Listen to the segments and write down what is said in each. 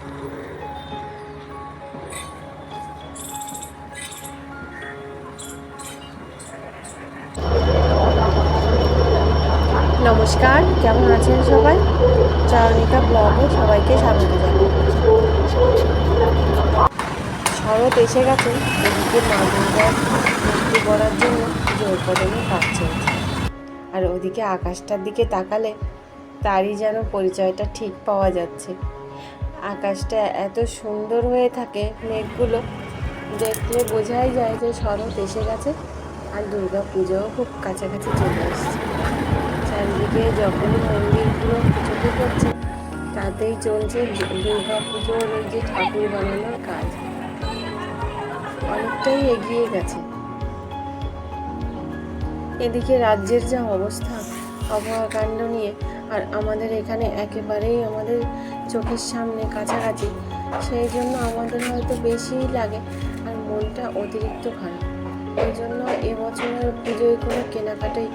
নমস্কার, কেমন আছেন সবাই? চারণিকা ব্লগে সবাইকে স্বাগত জানাই। শরৎ এসে গেছে, এদিকে মা দুর্গার মূর্তি গড়ার জন্য জোর কদমে চলছে আর ওদিকে আকাশটার দিকে তাকালে তারই যেন পরিচয়টা ঠিক পাওয়া যাচ্ছে। আকাশটা এত সুন্দর হয়ে থাকে, মেঘগুলো দেখলে বোঝাই যায় যে শরৎ এসে গেছে আর দুর্গা পুজোও খুব কাছাকাছি চলে আসছে চারিদিকে যখনই মন্দিরগুলো চোখে করছে, তাতেই চলছে দুর্গা পুজোর যে ঠাকুর বানানোর কাজ। অনেকটাই এগিয়ে গেছে। এদিকে রাজ্যের যা অবস্থা আবহাওয়া কাণ্ড নিয়ে আর আমাদের এখানে একেবারেই আমাদের চোখের সামনে কাছাকাছি, সেই জন্য আমাদের হয়তো বেশিই লাগে আর মনটা অতিরিক্ত খারাপ। ওই জন্য এবছরের পুজোয় কোনো কেনাকাটাই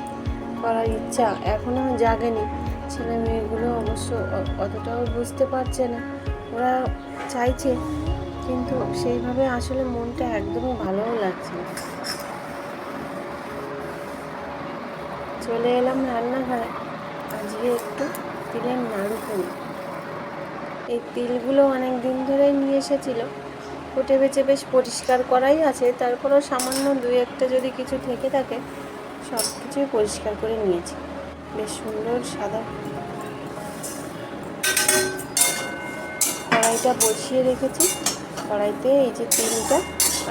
করার ইচ্ছা এখনও জাগেনি। ছেলে মেয়েগুলো অবশ্য অতটাও বুঝতে পারছে না। ওরা চাইছে, কিন্তু সেইভাবে আসলে মনটা একদমই ভালোও লাগছে না। চলে এলাম রান্নাঘরে। আজকে একটু তিলের নাড়ু করি। এই তিলগুলো অনেক দিন ধরেই নিয়ে এসেছিল। ফুটে বেছে বেশ পরিষ্কার করাই আছে। তারপরেও সামান্য দুই একটা যদি কিছু থেকে থাকে, সব কিছুই পরিষ্কার করে নিয়েছি। বেশ সুন্দর সাদা। কড়াইটা বসিয়ে রেখেছি। কড়াইতে এই যে তিলটা,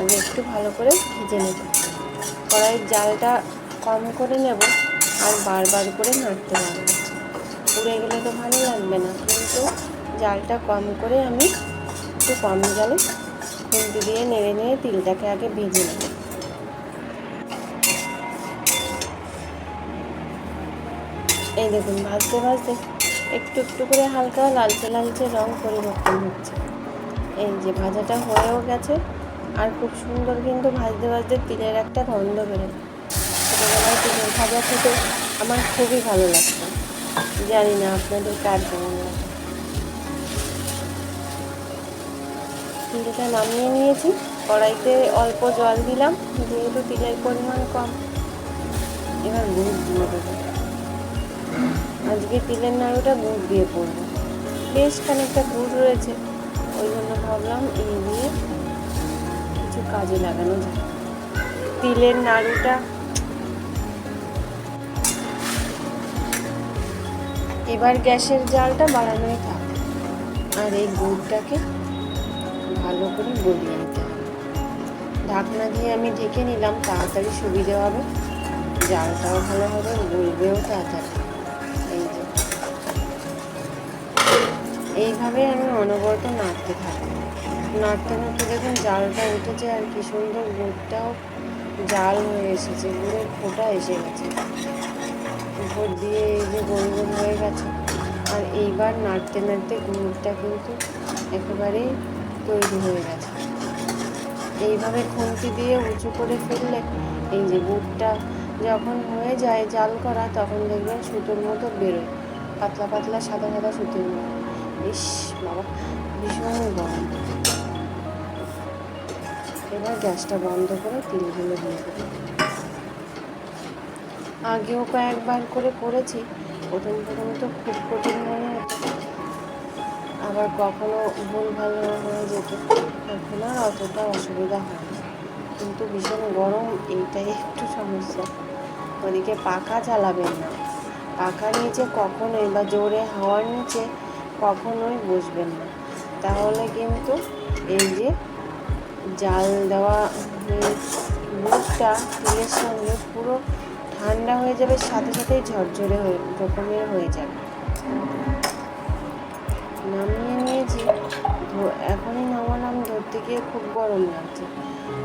আগে একটু ভালো করে ভেজে নেব। কড়াইয়ের জালটা কম করে নেব আর বারবার করে নাড়তে লাগবে পুড়ে গেলে তো ভালো লাগবে না, কিন্তু জালটা কম করে আমি একটু কম জালে খুন্তি দিয়ে নেড়ে নেড়ে তিলটাকে আগে ভেজে নেব। এই দেখুন, ভাজতে ভাজতে একটু একটু করে হালকা লালচে লালচে রং পরিবর্তন হচ্ছে। এই যে ভাজাটা হয়েও গেছে, আর খুব সুন্দর কিন্তু ভাজতে ভাজতে তিলের একটা গন্ধ তিলের ভাজা খেতে আমার খুবই ভালো লাগতো জানি না আপনাদের কার কেমন লাগে। তিলটা নামিয়ে নিয়েছি, কড়াইতে অল্প জল দিলাম, যেহেতু তিলের পরিমাণ কম। এবার গুড় দিয়ে দেবো। আজকে তিলের নাড়ুটা গুড় দিয়ে করব। বেশ খানিকটা গুড় রয়েছে, ওই জন্য ভাবলাম এই দিয়ে কিছু কাজে লাগানো যায় তিলের নাড়ুটা এবার গ্যাসের জালটা বাড়ানোই থাক। আর এই গুড়টাকে ভালো করে গলিয়ে নিতে হবে। ঢাকনা দিয়ে আমি ঢেকে নিলাম, তাড়াতাড়ি সুবিধে হবে। জালটাও ভালো হবে, গলবেও তাড়াতাড়ি। এই যে। এইভাবে আমি অনবরত নাড়তে থাকি। নাড়তে নাড়তে দেখুন জালটা উঠেছে আর কি সুন্দর গুড়টাও জাল হয়ে এসেছে গুড়ের ফোঁটা এসে গেছে। উপর দিয়ে এই যে গোল গোল হয়ে গেছে। আর এইবার নাড়তে নাড়তে গুড়টা কিন্তু একেবারেই তৈরি হয়ে গেছে। এইভাবে খুন্তি দিয়ে উঁচু করে ফেললে এই যে গুড়টা যখন হয়ে যায় জাল করা, তখন দেখবেন সুতোর মতো বেরোয়। পাতলা পাতলা সাদা সাদা সুতোর মতো। ইস, বাবা, ভীষণ গরম। এবার গ্যাসটা বন্ধ করে তিলগুলো দিয়ে দেবো। আগেও কয়েকবার করে করেছি প্রথম প্রথম তো খুব কঠিন মনে হতো আবার কখনো ভুল ভালো হয়ে যেত এখন আর অতটা অসুবিধা হয় কিন্তু ভীষণ গরম, এইটাই একটু সমস্যা। ওদিকে পাখা চালাবেন না। পাখার নিচে কখনোই বা জোরে হাওয়ার নিচে কখনোই বসবেন না। তাহলে কিন্তু এই যে জাল দেওয়া বুটটা তেলের সঙ্গে পুরো ঠান্ডা হয়ে যাবে, সাথে সাথেই ঝরঝরে হয়ে রকমের হয়ে যাবে। নামিয়ে নিয়েছি। এখনই নামালাম, ধরতে গিয়ে খুব গরম লাগছে।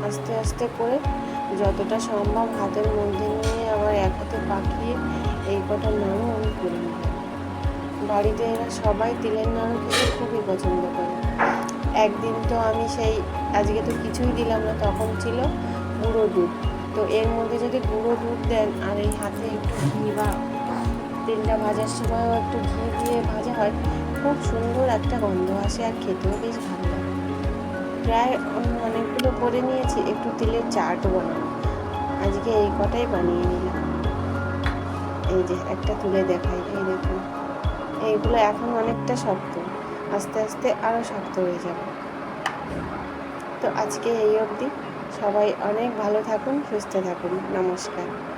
আস্তে আস্তে করে যতটা সম্ভব হাতের মধ্যে নিয়ে আবার এক হাতে পাকিয়ে এই কটা নাড়ু আমি করে নিলাম বাড়িতে এরা সবাই তিলের নাড়ু খেতে খুবই পছন্দ করে। একদিন তো আমি সেই, আজকে তো কিছুই দিলাম না, তখন ছিল গুঁড়ো দুধ। তো এর মধ্যে যদি গুঁড়ো দুধ দেন, আর এই হাতে একটু ঘি বা তেলটা ভাজার সময়ও একটু ঘি দিয়ে ভাজা হয়, খুব সুন্দর একটা গন্ধ আসে আর খেতেও বেশ ভালো লাগে। প্রায় অনেকগুলো করে নিয়েছি, একটু তিলের চাট বানাবো। আজকে এই কটাই বানিয়ে নিলাম। এই যে একটা তুলে দেখাই, এই দেখুন। এইগুলো এখন অনেকটা শক্ত, আস্তে আস্তে আরও শক্ত হয়ে যাবে। তো আজকে এই অবধি। সবাই অনেক ভালো থাকুন সুস্থ থাকুন। নমস্কার।